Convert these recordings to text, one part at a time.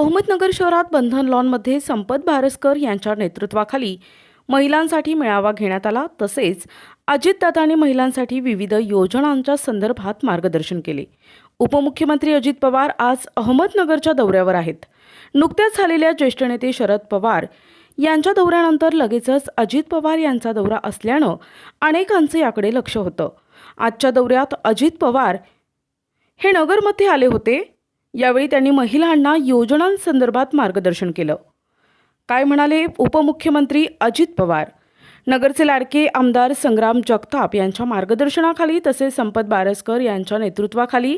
अहमदनगर शहरात बंधन लॉनमध्ये संपत भारसकर यांच्या नेतृत्वाखाली महिलांसाठी मेळावा घेण्यात आला. तसेच अजितदादांनी महिलांसाठी विविध योजनांच्या संदर्भात मार्गदर्शन केले. उपमुख्यमंत्री अजित पवार आज अहमदनगरच्या दौऱ्यावर आहेत. नुकत्याच झालेल्या ज्येष्ठ नेते शरद पवार यांच्या दौऱ्यानंतर लगेचच अजित पवार यांचा दौरा असल्यानं अनेकांचं याकडे लक्ष होतं. आजच्या दौऱ्यात अजित पवार हे नगरमध्ये आले होते. यावेळी त्यांनी महिलांना योजनांसंदर्भात मार्गदर्शन केलं. काय म्हणाले उपमुख्यमंत्री अजित पवार? नगरचे लाडके आमदार संग्राम जगताप यांच्या मार्गदर्शनाखाली तसेच संपत बारसकर यांच्या नेतृत्वाखाली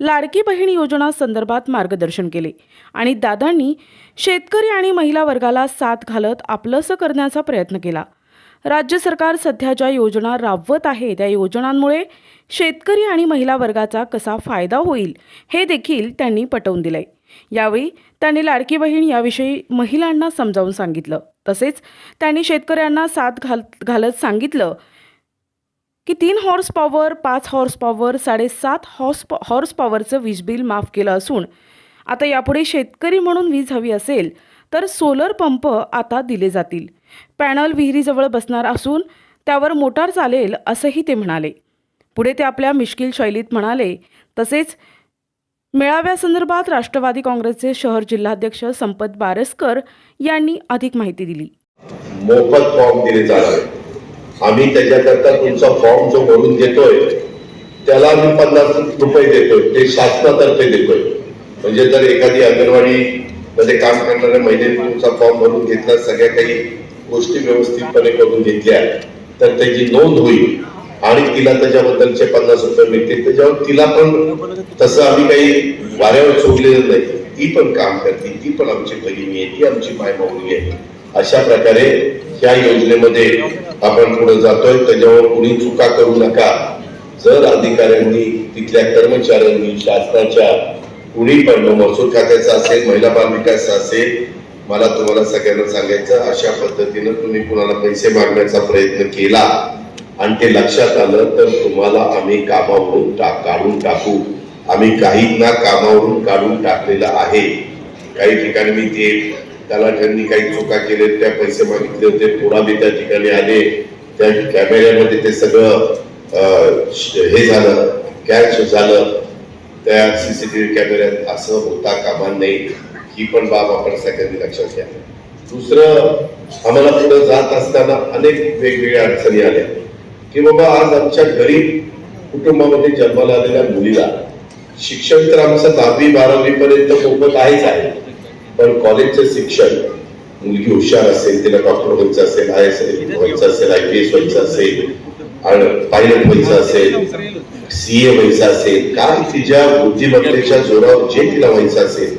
लाडकी बहीण योजना संदर्भात मार्गदर्शन केले आणि दादांनी शेतकरी आणि महिला वर्गाला साथ घालत आपलंसं करण्याचा प्रयत्न केला. राज्य सरकार सध्या ज्या योजना राबवत आहे त्या योजनांमुळे शेतकरी आणि महिला वर्गाचा कसा फायदा होईल हे देखील त्यांनी पटवून दिलंय. यावेळी त्यांनी लाडकी बहीण याविषयी महिलांना समजावून सांगितलं. तसेच त्यांनी शेतकऱ्यांना साथ घाल घालत सांगितलं की तीन हॉर्स पॉवर पाच हॉर्स पॉवर साडेसात हॉर्स हॉर्स पॉवरचं वीज बिल माफ केलं असून आता यापुढे शेतकरी म्हणून वीज हवी असेल तर सोलर पंप आता दिले जातील. पॅनल विहिरीजवळ बसणार असून त्यावर मोटार चालेल असंही ते म्हणाले. पुढे ते आपल्या मिश्किल शैलीत म्हणाले तसेच मेळाव्यासंदर्भात राष्ट्रवादी काँग्रेसचे शहर जिल्हाध्यक्ष संपत बारसकर यांनी अधिक माहिती दिली. मोफत फॉर्म दिले जाणार. आम्ही त्याच्याकरता तुमचा फॉर्म जो भरून देतोय त्याला आम्ही पन्नास रुपये देतोय ते शासनातर्फे देतोय. म्हणजे जर एखादी अंगणवाडी मध्ये काम करणाऱ्या महिलेने तुमचा फॉर्म भरून घेतला सगळ्या काही गोष्टी व्यवस्थितपणे करून घेतल्या तर त्याची नोंद होईल. आणि तिला त्याच्याबद्दलचे पन्नास रुपये मिळतील. त्याच्यावर तिला पण तसं आम्ही काही वाऱ्यावर सोडलेलं नाही. ती पण काम करते. ती पण आमची बहिणी आहे. ती आमची मायमाऊली आहे. अशा प्रकारे या योजनेमध्ये आपण पुढे जातोय. त्याच्यावर कुणी चुका करू नका. जर अधिकाऱ्यांनी तिथल्या कर्मचाऱ्यांनी शासनाच्या कुणी पण महसूल खात्याचा असेल महिला बालविकासचा असेल मला तुम्हाला सगळ्यांना सांगायचं अशा पद्धतीनं तुम्ही कुणाला पैसे मागण्याचा प्रयत्न केला आणि ते लक्षात आलं तर तुम्हाला आम्ही कामावरून टाक काढून टाकू. आम्ही काहींना कामावरून काढून टाकलेलं आहे. काही ठिकाणी मी ते तलाठ्यांनी काही चुका केले त्या पैसे मागितले होते पुरावे त्या ठिकाणी आले. त्या कॅमेऱ्यामध्ये ते सगळं श- हे झालं कॅश झालं. त्या सीसीटीव्ही कॅमेऱ्यात असं होता कामा नाही ही पण बाब आपण सगळ्यांनी लक्षात घ्या. दुसरं आम्हाला पुढे जात असताना अनेक वेगवेगळ्या अडचणी आल्या. की बाबा आज आमच्या गरीब कुटुंबामध्ये जन्माला आलेल्या मुलीला शिक्षण तर आमचं दहावी बारावी पर्यंत मोफत आहेच आहे. पण कॉलेजचं शिक्षण मुलगी हुशार असेल तिला डॉक्टर व्हायचं असेल आय एस व्हायचं असेल आय पी एस व्हायचं असेल आणि पायलट व्हायचं असेल सीए व्हायचं असेल काय तिच्या बुद्धिमत्तेच्या जोरावर जे तिला व्हायचं असेल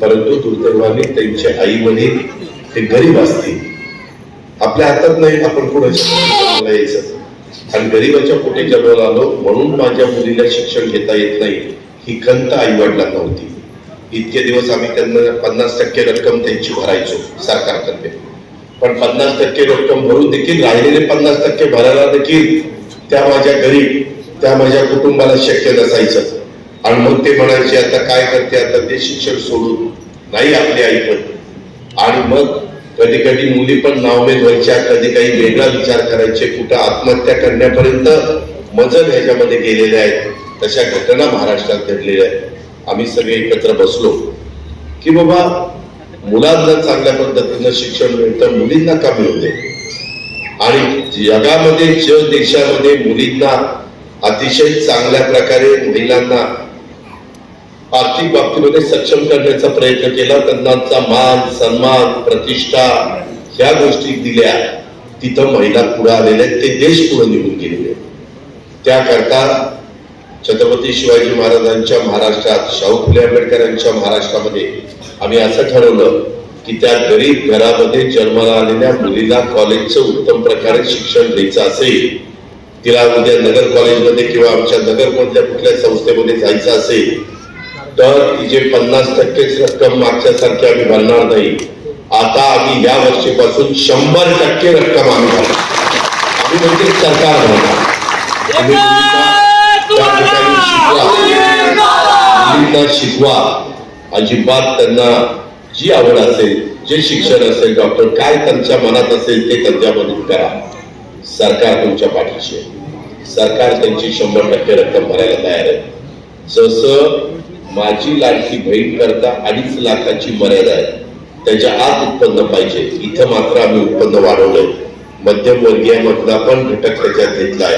परंतु दुर्दैवाने त्यांचे आई वडील ते गरीब असतील. आपल्या हातात नाही आपण पुढे यायचं. आणि गरीबाच्या पोटी जन्माला आलो म्हणून माझ्या मुलीला शिक्षण घेता येत नाही. ही खंत आई वडिलांना होती. इतके दिवस आम्ही त्यांना पन्नास टक्के रक्कम त्यांची भरायचो सरकारतर्फे. पण पन्नास टक्के रक्कम भरून देखील राहिलेले पन्नास टक्के भरायला देखील त्या माझ्या गरीब त्या माझ्या कुटुंबाला शक्य नसायचं. आणि मग ते म्हणायचे आता काय करते? आता ते शिक्षण सोडून. नाही आपली आई पण. आणि मग कधी कधी मुली पण नावमेद व्हायच्या कधी काही वेगळा विचार करायचे कुठं आत्महत्या करण्यापर्यंत मजल ह्याच्यामध्ये गेलेले आहेत. तशा घटना महाराष्ट्रात घडलेल्या आहेत. आम्ही सगळे एकत्र बसलो की बाबा मुलांना चांगल्या पद्धतीनं शिक्षण मिळतं मुलींना कमी होते. आणि जगामध्ये जग देशामध्ये मुलींना अतिशय चांगल्या प्रकारे महिलांना आर्थिक बाबतीमध्ये सक्षम करण्याचा प्रयत्न केला. त्यांचा मान सन्मान प्रतिष्ठा ह्या गोष्टी दिल्या. तिथं महिला पुढे आलेल्या आहेत. ते देश पुढे निघून गेलेले त्याकरता छत्रपती शिवाजी महाराजांच्या महाराष्ट्रात शाहू फुले आंबेडकरांच्या महाराष्ट्रामध्ये आम्ही असं ठरवलं की त्या गरीब घरामध्ये जन्माला आलेल्या मुलीला कॉलेजचं उत्तम प्रकारे शिक्षण द्यायचं असेल तिला उद्या नगर कॉलेजमध्ये किंवा आमच्या नगरमधल्या कुठल्या संस्थेमध्ये जायचं असेल तर तिचे पन्नास टक्केच रक्कम मागच्या सारखी आम्ही भरणार नाही. आता आम्ही या वर्षीपासून शंभर टक्के रक्कम आम्ही भरणार. आम्ही म्हणजे सरकार भरणार. शिकवा. अजिबात त्यांना जी आवड असेल जे शिक्षण असेल डॉक्टर काय त्यांच्या मनात असेल ते त्यांच्यामधून करा. सरकार तुमच्या पाठीशी आहे. सरकार त्यांची शंभर टक्के रक्कम भरायला तयार आहे. जसं माझी लाडकी बहीण करता अडीच लाखाची मर्यादा आहे त्याच्या आत उत्पन्न पाहिजे. इथं मात्र आम्ही उत्पन्न वाढवलंय. मध्यमवर्गीयामधला पण घटक त्याच्यात घेतलाय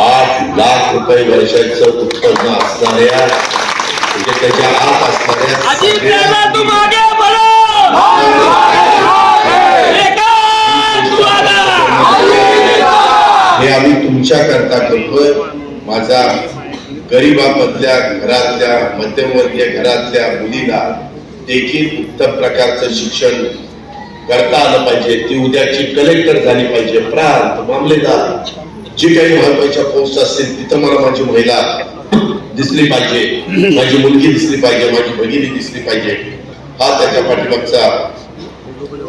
आठ लाख रुपये वर्षाचं उत्पन्न असणाऱ्या म्हणजे त्याच्या आत असणाऱ्या तुमच्या करता करतोय माझा घरातल्या मध्यमवर्गीय घरातल्या मुलीला देखील उत्तम प्रकारचं शिक्षण करता आलं पाहिजे. ती उद्याची कलेक्टर झाली पाहिजे. प्रांत मामलेदार जी काही महत्त्वाच्या पोस्ट असतील तिथं मला माझी महिला दिसली पाहिजे. माझी मुलगी दिसली पाहिजे माझी भगिनी दिसली पाहिजे. हा त्याच्या पाठीमागचा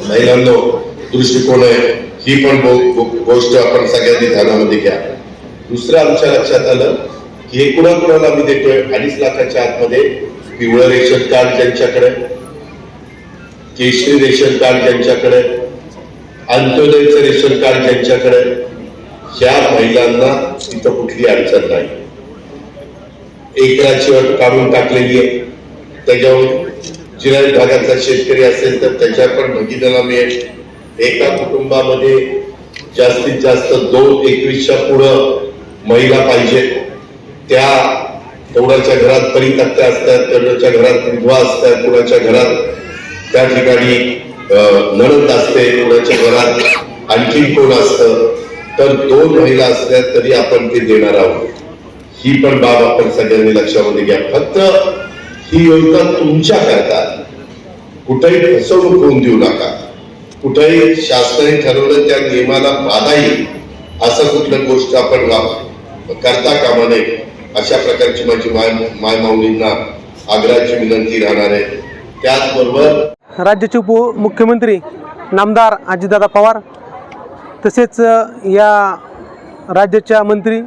महिलांनो दृष्टिकोन आहे. ही पण गोष्ट आपण सगळ्यांनी ध्यानामध्ये घ्या. दुसरं आमच्या लक्षात आलं की हे कुणाकुणाला आम्ही देतोय? अडीच लाखाच्या आतमध्ये पिवळं रेशन कार्ड ज्यांच्याकडे केशरी रेशन कार्ड ज्यांच्याकडे अंत्योदयचं रेशन कार्ड ज्यांच्याकडे या महिलांना तिथं कुठली अडचण नाही. एकराची अट काढून टाकलेली आहे. त्याच्यावर जिल्हा विभागाचा शेतकरी असेल तर त्याच्या पण भगिनीला मिळेल. एका कुटुंबामध्ये जास्तीत जास्त दोन एकवीसच्या पुढं महिला पाहिजे. त्या तेवढ्याच्या घरात परितक्त्या असतात तेवढ्याच्या घरात विधवा असतात कुणाच्या घरात त्या ठिकाणी नणंद असते कुणाच्या घरात आणखी कोण असतं. तर दोन महिला असल्या तरी आपण ते देणार आहोत. ही पण बाब आपण सगळ्यांनी लक्षामध्ये घ्या. फक्त ही योजना तुमच्या करता कुठेही फसवणूक होऊन देऊ नका. कुठेही शासनाने ठरवलं त्या नियमाला बाधा येईल. असं कुठलं गोष्ट आपण वा- करता कामा नये. अशा प्रकारची माझी माय माय माऊलींना आग्रहाची विनंती राहणार आहे. त्याचबरोबर राज्याचे उपमुख्यमंत्री नामदार अजितदादा पवार तसेच या राज्याच्या मंत्री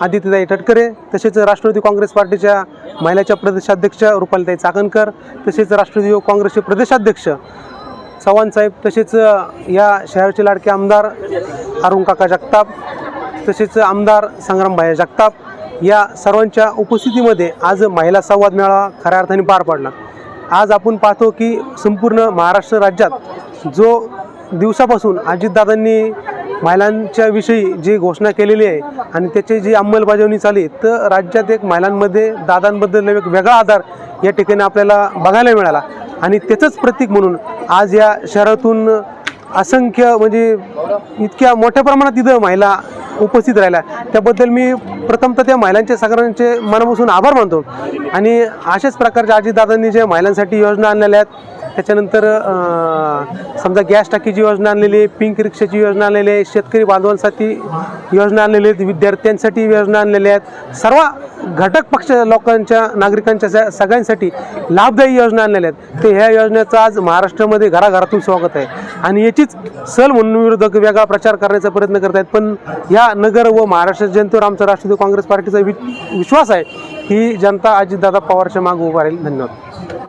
आदित्यताई तटकरे तसेच राष्ट्रवादी काँग्रेस पार्टीच्या महिलाच्या प्रदेशाध्यक्ष रुपालीताई चाकणकर तसेच राष्ट्रवादी युवक काँग्रेसचे प्रदेशाध्यक्ष चव्हाणसाहेब तसेच या शहराचे लाडके आमदार अरुण काका जगताप तसेच आमदार संग्रामभाई जगताप या सर्वांच्या उपस्थितीमध्ये आज महिला संवाद मेळावा खऱ्या अर्थाने पार पडला. आज आपण पाहतो की संपूर्ण महाराष्ट्र राज्यात जो दिवसापासून अजितदादांनी महिलांच्या विषयी जी घोषणा केलेली आहे आणि त्याची जी अंमलबजावणी चालू तर राज्यात एक महिलांमध्ये दादांबद्दल एक वेगळा आधार या ठिकाणी आपल्याला बघायला मिळाला. आणि त्याचंच प्रतीक म्हणून आज या शहरातून असंख्य म्हणजे इतक्या मोठ्या प्रमाणात तिथं महिला उपस्थित राहिल्या. त्याबद्दल मी प्रथमतः त्या महिलांचे सगळ्यांचे मनापासून आभार मानतो. आणि अशाच प्रकारच्या अजितदादांनी जे महिलांसाठी योजना आणलेल्या आहेत त्याच्यानंतर समजा गॅस टाकीची योजना आणलेली आहे पिंक रिक्षाची योजना आणलेली आहे शेतकरी बांधवांसाठी योजना आणलेली आहेत विद्यार्थ्यांसाठी योजना आणलेल्या आहेत. सर्व घटक पक्ष लोकांच्या नागरिकांच्या स- सगळ्यांसाठी लाभदायी योजना आणलेल्या आहेत. तर ह्या योजनेचं आज महाराष्ट्रामध्ये घराघरातून स्वागत आहे. आणि याचीच सल म्हणून विरोधक वेगळा प्रचार करण्याचा प्रयत्न करत आहेत. पण या नगर व महाराष्ट्र जनतेवर आमचा राष्ट्रवादी काँग्रेस पार्टीचा वि विश्वास आहे. ही जनता अजितदादा पवारच्या मागे उभा राहील. धन्यवाद.